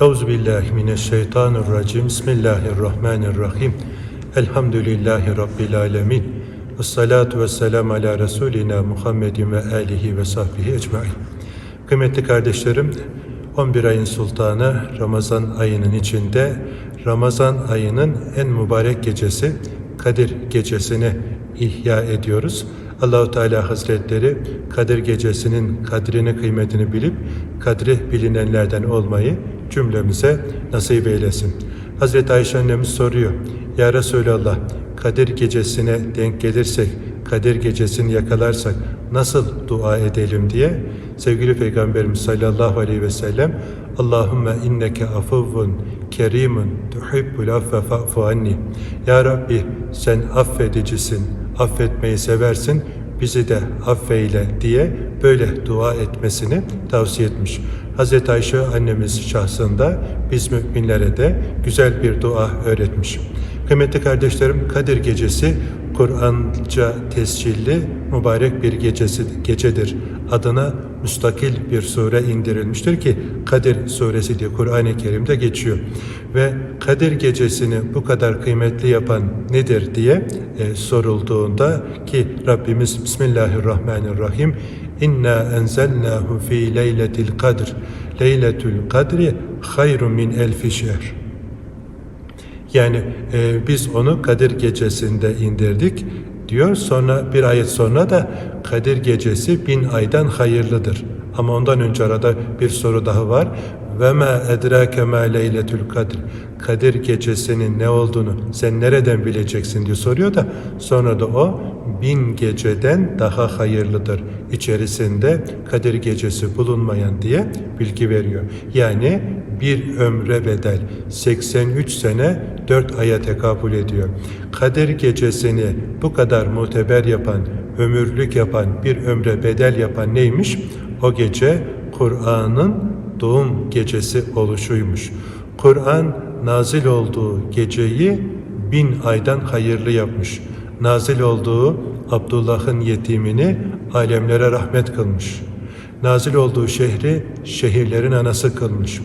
Euzu billahi mineşşeytanirracim. Bismillahirrahmanirrahim. Elhamdülillahi rabbil alamin. Ves salatu vesselam ala resulina Muhammedin ve alihi ve sahbihi ecmaîn. Kıymetli kardeşlerim, 11 ayın sultanı Ramazan ayının içinde Ramazan ayının en mübarek gecesi Kadir gecesini ihya ediyoruz. Allahu Teala Hazretleri Kadir gecesinin kadrini kıymetini bilip kadri bilinenlerden olmayı cümlemize nasip eylesin. Hazreti Ayşe annemiz soruyor. Ya Resulallah Kadir gecesine denk gelirsek, Kadir gecesini yakalarsak nasıl dua edelim diye sevgili Peygamberimiz sallallahu aleyhi ve sellem Allahümme inneke afuvvun kerimun tuhibbul affe fa'fu anni. Ya Rabbi sen affedicisin, affetmeyi seversin, bizi de affeyle diye böyle dua etmesini tavsiye etmiş. Hz. Ayşe annemiz şahsında biz müminlere de güzel bir dua öğretmiş. Kıymetli kardeşlerim Kadir Gecesi Kur'anca tescilli mübarek bir gecesi, gecedir. Adına müstakil bir sure indirilmiştir ki Kadir suresi diye Kur'an-ı Kerim'de geçiyor. Ve Kadir gecesini bu kadar kıymetli yapan nedir diye e, sorulduğunda ki Rabbimiz Bismillahirrahmanirrahim İnna enzelnahu fi leyletil kadr. Leyletül kadri hayrun min elfi şehr. Yani e, biz onu Kadir gecesinde indirdik diyor. Sonra bir ayet sonra da Kadir gecesi bin aydan hayırlıdır. Ama ondan önce arada bir soru daha var. Ve ma edrake ma leyletül kadr. Kadir gecesinin ne olduğunu sen nereden bileceksin diye soruyor da sonra da o bin geceden daha hayırlıdır. İçerisinde Kadir gecesi bulunmayan diye bilgi veriyor. Yani bir ömre bedel 83 sene 4 aya tekabül ediyor. Kadir gecesini bu kadar muteber yapan, ömürlük yapan, bir ömre bedel yapan neymiş? O gece Kur'an'ın doğum gecesi oluşuymuş. Kur'an nazil olduğu geceyi bin aydan hayırlı yapmış. Nazil olduğu Abdullah'ın yetimini alemlere rahmet kılmış. Nazil olduğu şehri şehirlerin anası kılmış.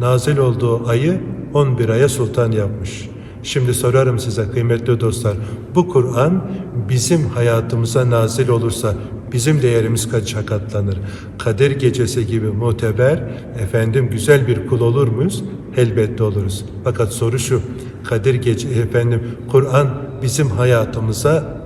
Nazil olduğu ayı 11 aya sultan yapmış. Şimdi sorarım size kıymetli dostlar, bu Kur'an bizim hayatımıza nazil olursa bizim değerimiz kaça katlanır? Kadir gecesi gibi muteber, efendim güzel bir kul olur muyuz? Elbette oluruz. Fakat soru şu, Kadir gece efendim Kur'an bizim hayatımıza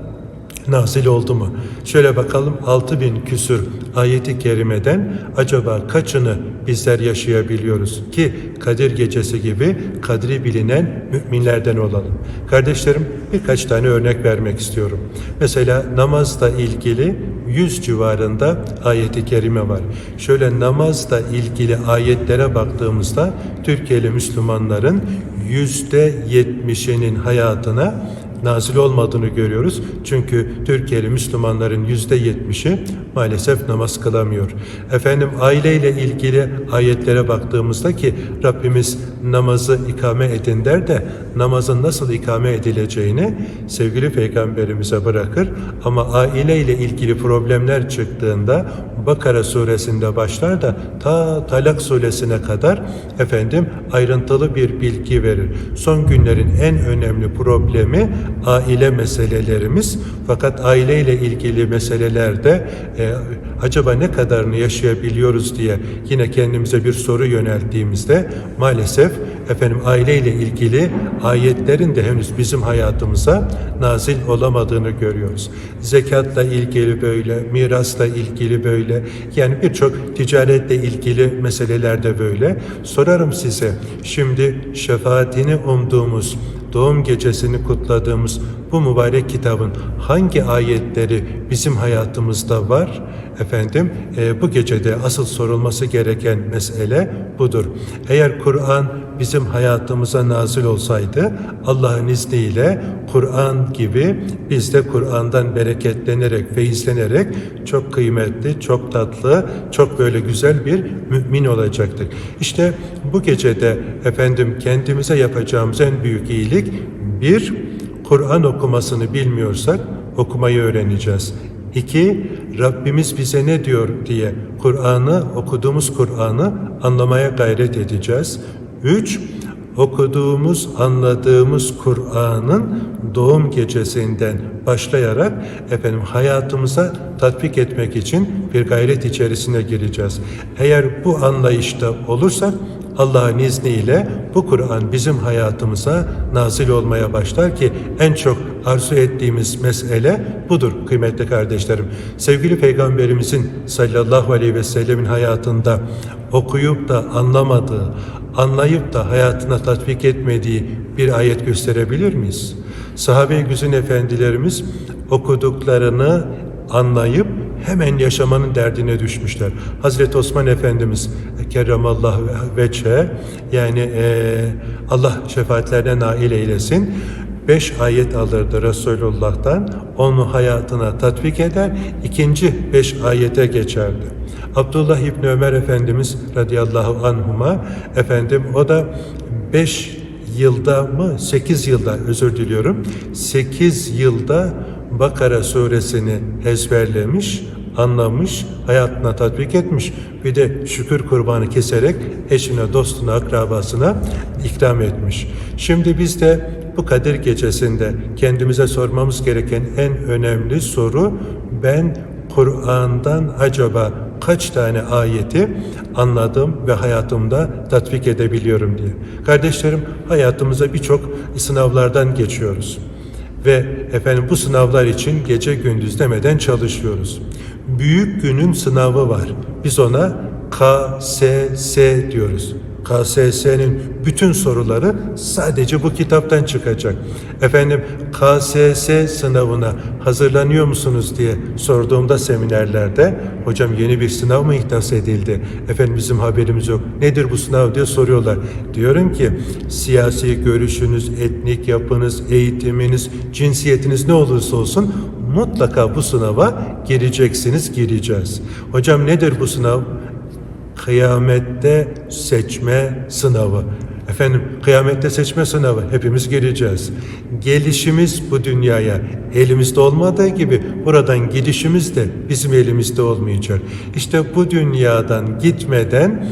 nazil oldu mu? Şöyle bakalım 6000 küsür ayeti kerimeden acaba kaçını bizler yaşayabiliyoruz ki Kadir gecesi gibi kadri bilinen müminlerden olalım. Kardeşlerim birkaç tane örnek vermek istiyorum. Mesela namazla ilgili 100 civarında ayeti kerime var. Şöyle namazla ilgili ayetlere baktığımızda Türkiye'li Müslümanların yüzde yetmişinin hayatına nazil olmadığını görüyoruz. Çünkü Türkiye'li Müslümanların yüzde yetmişi maalesef namaz kılamıyor. Efendim aileyle ilgili ayetlere baktığımızda ki Rabbimiz namazı ikame edin der de namazın nasıl ikame edileceğini sevgili peygamberimize bırakır. Ama aileyle ilgili problemler çıktığında Bakara suresinde başlar da ta Talak suresine kadar efendim ayrıntılı bir bilgi verir. Son günlerin en önemli problemi aile meselelerimiz. Fakat aileyle ilgili meselelerde e, acaba ne kadarını yaşayabiliyoruz diye yine kendimize bir soru yönelttiğimizde maalesef efendim aileyle ilgili ayetlerin de henüz bizim hayatımıza nazil olamadığını görüyoruz. Zekatla ilgili böyle, mirasla ilgili böyle, yani birçok ticaretle ilgili meselelerde böyle. Sorarım size, şimdi şefaatini umduğumuz, doğum gecesini kutladığımız bu mübarek kitabın hangi ayetleri bizim hayatımızda var? Efendim e, bu gecede asıl sorulması gereken mesele budur. Eğer Kur'an bizim hayatımıza nazil olsaydı Allah'ın izniyle Kur'an gibi biz de Kur'an'dan bereketlenerek, feyizlenerek çok kıymetli, çok tatlı, çok böyle güzel bir mümin olacaktık. İşte bu gecede efendim kendimize yapacağımız en büyük iyilik bir, Kur'an okumasını bilmiyorsak okumayı öğreneceğiz. İki, Rabbimiz bize ne diyor diye Kur'an'ı, okuduğumuz Kur'an'ı anlamaya gayret edeceğiz. Üç, okuduğumuz, anladığımız Kur'an'ın doğum gecesinden başlayarak efendim hayatımıza tatbik etmek için bir gayret içerisine gireceğiz. Eğer bu anlayışta olursak Allah'ın izniyle bu Kur'an bizim hayatımıza nazil olmaya başlar ki en çok arzu ettiğimiz mesele budur kıymetli kardeşlerim. Sevgili Peygamberimizin sallallahu aleyhi ve sellemin hayatında okuyup da anlamadığı, anlayıp da hayatına tatbik etmediği bir ayet gösterebilir miyiz? Sahabe-i güzin efendilerimiz okuduklarını anlayıp hemen yaşamanın derdine düşmüşler. Hazreti Osman Efendimiz kerramallahu veçhe yani e, Allah şefaatlerine nail eylesin. Beş ayet alırdı Resulullah'tan, onu hayatına tatbik eder, ikinci beş ayete geçerdi. Abdullah İbni Ömer Efendimiz radıyallahu anhuma, efendim o da beş yılda mı, sekiz yılda özür diliyorum, sekiz yılda Bakara suresini ezberlemiş, anlamış, hayatına tatbik etmiş. Bir de şükür kurbanı keserek eşine, dostuna, akrabasına ikram etmiş. Şimdi biz de bu Kadir gecesinde kendimize sormamız gereken en önemli soru ben Kur'an'dan acaba kaç tane ayeti anladım ve hayatımda tatbik edebiliyorum diye. Kardeşlerim hayatımıza birçok sınavlardan geçiyoruz. Ve efendim bu sınavlar için gece gündüz demeden çalışıyoruz. Büyük günün sınavı var. Biz ona KSS diyoruz. KSS'nin bütün soruları sadece bu kitaptan çıkacak. Efendim KSS sınavına hazırlanıyor musunuz diye sorduğumda seminerlerde hocam yeni bir sınav mı ihdas edildi? Efendim bizim haberimiz yok. Nedir bu sınav diye soruyorlar. Diyorum ki siyasi görüşünüz, etnik yapınız, eğitiminiz, cinsiyetiniz ne olursa olsun mutlaka bu sınava gireceksiniz, gireceğiz. Hocam nedir bu sınav? Kıyamette seçme sınavı. Efendim kıyamette seçme sınavı hepimiz gireceğiz. Gelişimiz bu dünyaya elimizde olmadığı gibi buradan gidişimiz de bizim elimizde olmayacak. İşte bu dünyadan gitmeden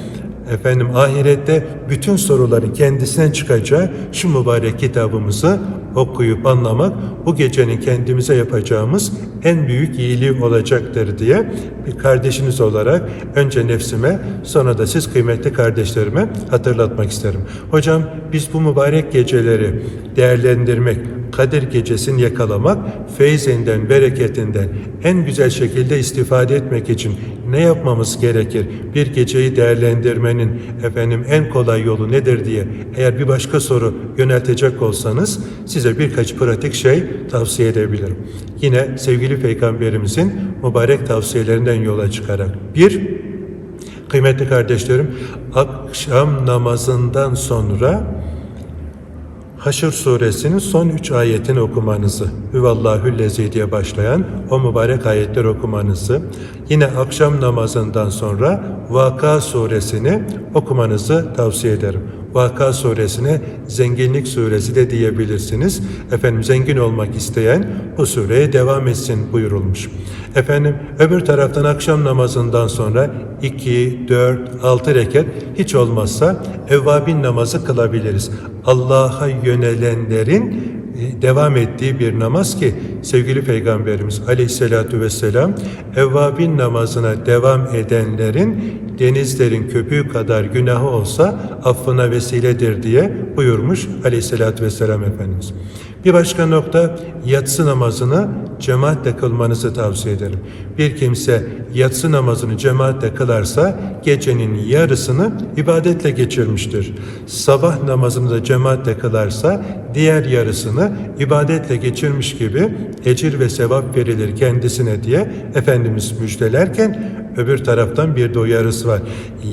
efendim ahirette bütün soruların kendisinden çıkacağı şu mübarek kitabımızı okuyup anlamak bu gecenin kendimize yapacağımız en büyük iyiliği olacaktır diye bir kardeşiniz olarak önce nefsime sonra da siz kıymetli kardeşlerime hatırlatmak isterim. Hocam biz bu mübarek geceleri değerlendirmek, Kadir gecesini yakalamak, feyzinden, bereketinden en güzel şekilde istifade etmek için ne yapmamız gerekir? Bir geceyi değerlendirmenin efendim en kolay yolu nedir diye eğer bir başka soru yöneltecek olsanız size birkaç pratik şey tavsiye edebilirim. Yine sevgili peygamberimizin mübarek tavsiyelerinden yola çıkarak. Bir, kıymetli kardeşlerim, akşam namazından sonra Haşr suresinin son üç ayetini okumanızı, Hüvallahüllezi diye başlayan o mübarek ayetler okumanızı, yine akşam namazından sonra Vaka suresini okumanızı tavsiye ederim. Vaka suresine zenginlik suresi de diyebilirsiniz. Efendim zengin olmak isteyen bu sureye devam etsin buyurulmuş. Efendim öbür taraftan akşam namazından sonra 2, 4, 6 rekat hiç olmazsa evvabin namazı kılabiliriz. Allah'a yönelenlerin devam ettiği bir namaz ki sevgili Peygamberimiz aleyhissalatu vesselam evvabin namazına devam edenlerin denizlerin köpüğü kadar günahı olsa affına vesiledir diye buyurmuş aleyhissalatü vesselam Efendimiz. Bir başka nokta yatsı namazını cemaatle kılmanızı tavsiye ederim. Bir kimse yatsı namazını cemaatle kılarsa gecenin yarısını ibadetle geçirmiştir. Sabah namazını da cemaatle kılarsa diğer yarısını ibadetle geçirmiş gibi ecir ve sevap verilir kendisine diye Efendimiz müjdelerken öbür taraftan bir de uyarısı var.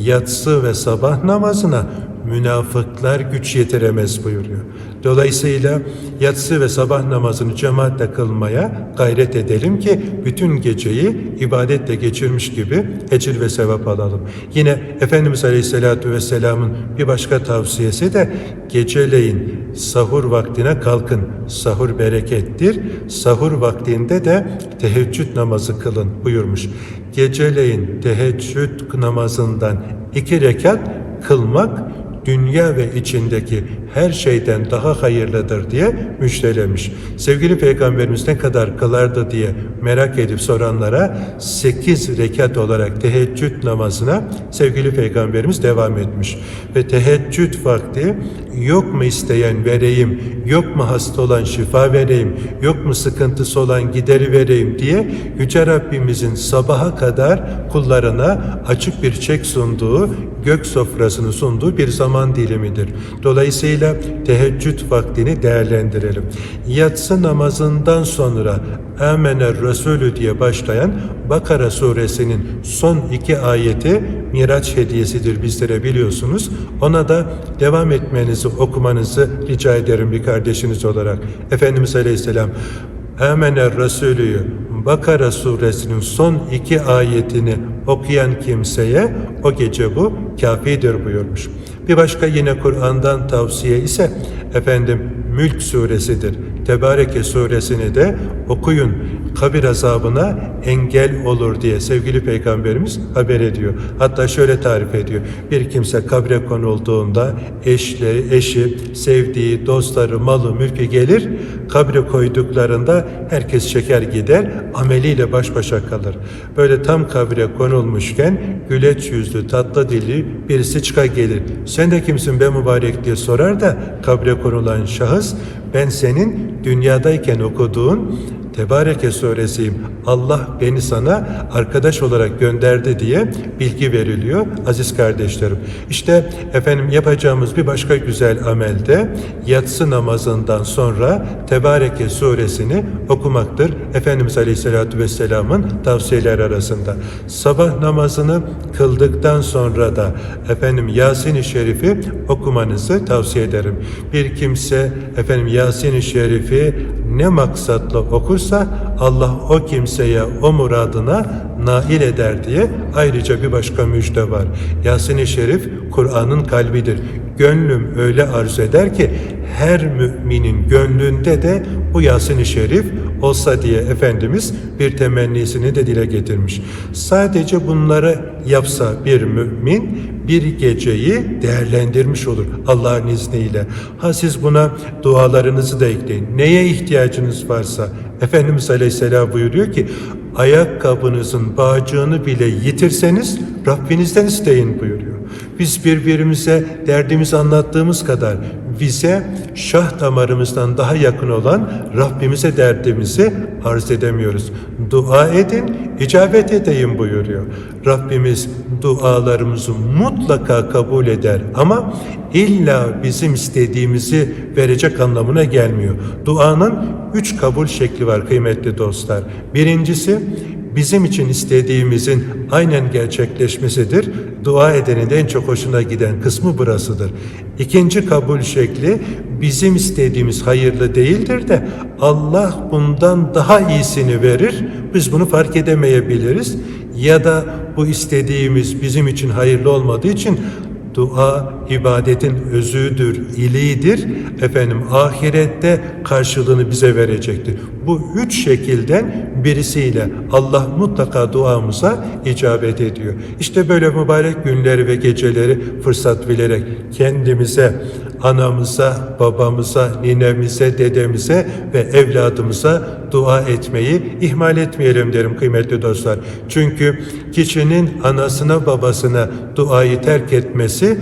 Yatsı ve sabah namazına münafıklar güç yetiremez buyuruyor. Dolayısıyla yatsı ve sabah namazını cemaatle kılmaya gayret edelim ki bütün geceyi ibadetle geçirmiş gibi ecir ve sevap alalım. Yine Efendimiz Aleyhisselatü Vesselam'ın bir başka tavsiyesi de geceleyin sahur vaktine kalkın. Sahur berekettir. Sahur vaktinde de teheccüd namazı kılın buyurmuş. Geceleyin teheccüd namazından iki rekat kılmak dünya ve içindeki her şeyden daha hayırlıdır diye müjdelemiş. Sevgili Peygamberimiz ne kadar kılardı diye merak edip soranlara 8 rekat olarak teheccüd namazına sevgili Peygamberimiz devam etmiş. Ve teheccüd vakti yok mu isteyen vereyim, yok mu hasta olan şifa vereyim, yok mu sıkıntısı olan gideri vereyim diye Yüce Rabbimizin sabaha kadar kullarına açık bir çek sunduğu, gök sofrasını sunduğu bir zaman dilimidir. Dolayısıyla teheccüd vaktini değerlendirelim. Yatsı namazından sonra Amener Resulü diye başlayan Bakara suresinin son iki ayeti Miraç hediyesidir bizlere biliyorsunuz. Ona da devam etmenizi, okumanızı rica ederim bir kardeşiniz olarak. Efendimiz Aleyhisselam Amener Resulü'yü Bakara suresinin son iki ayetini okuyan kimseye o gece bu kafidir buyurmuş. Bir başka yine Kur'an'dan tavsiye ise efendim Mülk suresidir. Tebareke suresini de okuyun. Kabir azabına engel olur diye sevgili peygamberimiz haber ediyor. Hatta şöyle tarif ediyor. Bir kimse kabre konulduğunda eşleri, eşi, sevdiği, dostları, malı, mülkü gelir. Kabre koyduklarında herkes çeker gider. Ameliyle baş başa kalır. Böyle tam kabre konulmuşken güleç yüzlü, tatlı dili birisi çıka gelir. Sen de kimsin be mübarek diye sorar da kabre konulan şahıs ben senin dünyadayken okuduğun Tebareke suresiyim. Allah beni sana arkadaş olarak gönderdi diye bilgi veriliyor aziz kardeşlerim. İşte efendim yapacağımız bir başka güzel amelde yatsı namazından sonra Tebareke suresini okumaktır. Efendimiz Aleyhisselatü Vesselam'ın tavsiyeler arasında. Sabah namazını kıldıktan sonra da efendim Yasin-i Şerif'i okumanızı tavsiye ederim. Bir kimse efendim Yasin-i Şerif'i ne maksatla okursa Allah o kimseye o muradına nail eder diye ayrıca bir başka müjde var. Yasin-i Şerif Kur'an'ın kalbidir. Gönlüm öyle arzu eder ki her müminin gönlünde de bu Yasin-i Şerif olsa diye Efendimiz bir temennisini de dile getirmiş. Sadece bunları yapsa bir mümin bir geceyi değerlendirmiş olur Allah'ın izniyle. Ha siz buna dualarınızı da ekleyin. Neye ihtiyacınız varsa Efendimiz Aleyhisselam buyuruyor ki ayakkabınızın bağcığını bile yitirseniz Rabbinizden isteyin buyuruyor. Biz birbirimize derdimizi anlattığımız kadar bize şah damarımızdan daha yakın olan Rabbimize derdimizi arz edemiyoruz. Dua edin, icabet edeyim buyuruyor. Rabbimiz dualarımızı mutlaka kabul eder ama illa bizim istediğimizi verecek anlamına gelmiyor. Duanın üç kabul şekli var kıymetli dostlar. Birincisi bizim için istediğimizin aynen gerçekleşmesidir. Dua edenin de en çok hoşuna giden kısmı burasıdır. İkinci kabul şekli bizim istediğimiz hayırlı değildir de Allah bundan daha iyisini verir. Biz bunu fark edemeyebiliriz. Ya da bu istediğimiz bizim için hayırlı olmadığı için Dua ibadetin özüdür, iliğidir. Efendim ahirette karşılığını bize verecektir. Bu üç şekilden birisiyle Allah mutlaka duamıza icabet ediyor. İşte böyle mübarek günleri ve geceleri fırsat bilerek kendimize, anamıza, babamıza, ninemize, dedemize ve evladımıza dua etmeyi ihmal etmeyelim derim kıymetli dostlar. Çünkü kişinin anasına babasına duayı terk etmesi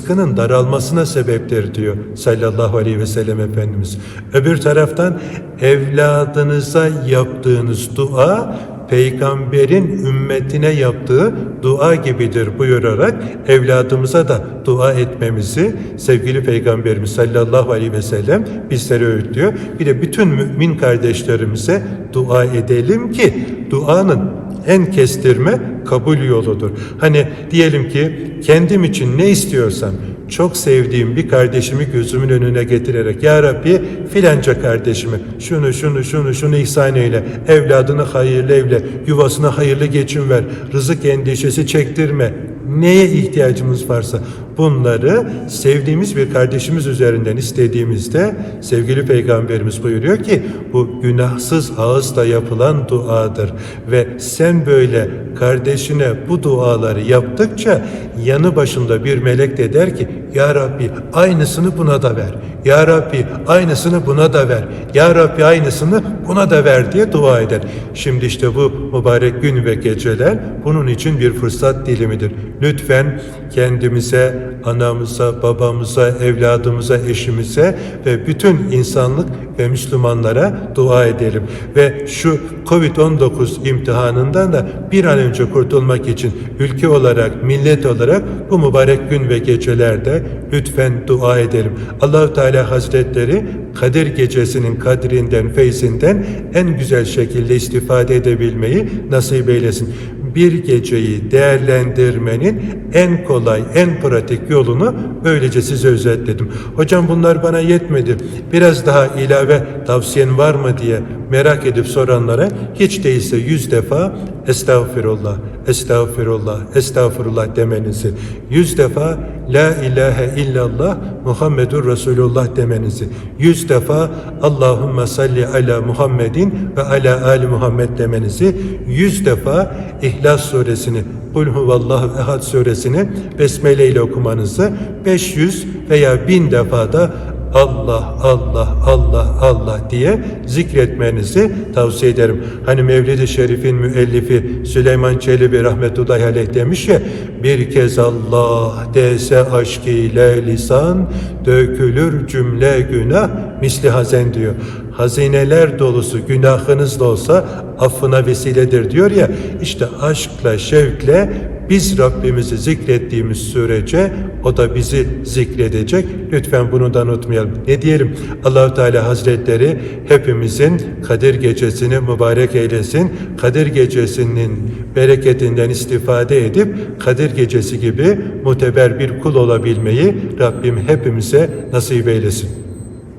rızkının daralmasına sebeptir diyor sallallahu aleyhi ve sellem Efendimiz. Öbür taraftan evladınıza yaptığınız dua peygamberin ümmetine yaptığı dua gibidir buyurarak evladımıza da dua etmemizi sevgili peygamberimiz sallallahu aleyhi ve sellem bizlere öğütlüyor. Bir de bütün mümin kardeşlerimize dua edelim ki duanın en kestirme kabul yoludur. Hani diyelim ki kendim için ne istiyorsam çok sevdiğim bir kardeşimi gözümün önüne getirerek Ya Rabbi filanca kardeşimi şunu şunu şunu şunu ihsan eyle evladını hayırlı evle yuvasına hayırlı geçim ver rızık endişesi çektirme neye ihtiyacımız varsa bunları sevdiğimiz bir kardeşimiz üzerinden istediğimizde sevgili peygamberimiz buyuruyor ki bu günahsız ağızla yapılan duadır ve sen böyle kardeşine bu duaları yaptıkça yanı başında bir melek de der ki Ya Rabbi aynısını buna da ver. Ya Rabbi aynısını buna da ver. Ya Rabbi aynısını buna da ver diye dua eder. Şimdi işte bu mübarek gün ve geceler bunun için bir fırsat dilimidir. Lütfen kendimize, anamıza, babamıza, evladımıza, eşimize ve bütün insanlık ve Müslümanlara dua edelim. Ve şu Covid-19 imtihanından da bir an önce kurtulmak için ülke olarak, millet olarak bu mübarek gün ve gecelerde lütfen dua edelim. Allahu Teala Hazretleri Kadir gecesinin kadrinden, feyzinden en güzel şekilde istifade edebilmeyi nasip eylesin bir geceyi değerlendirmenin en kolay, en pratik yolunu böylece size özetledim. Hocam bunlar bana yetmedi. Biraz daha ilave tavsiyen var mı diye merak edip soranlara hiç değilse yüz defa estağfirullah, estağfirullah, estağfirullah demenizi, yüz defa la ilahe illallah Muhammedur Resulullah demenizi, yüz defa Allahümme salli ala Muhammedin ve ala ali Muhammed demenizi, yüz defa İhlas suresini, Kul huvallahu ehad suresini besmele ile okumanızı 500 veya 1000 defa da Allah, Allah, Allah, Allah diye zikretmenizi tavsiye ederim. Hani Mevlid-i Şerif'in müellifi Süleyman Çelebi rahmetullahi aleyh demiş ya, bir kez Allah dese aşk ile lisan, dökülür cümle günah misli hazen diyor. Hazineler dolusu günahınız da olsa affına vesiledir diyor ya, işte aşkla, şevkle biz Rabbimizi zikrettiğimiz sürece o da bizi zikredecek. Lütfen bunu da unutmayalım. Ne diyelim? Allahu Teala Hazretleri hepimizin Kadir gecesini mübarek eylesin. Kadir gecesinin bereketinden istifade edip Kadir gecesi gibi muteber bir kul olabilmeyi Rabbim hepimize nasip eylesin.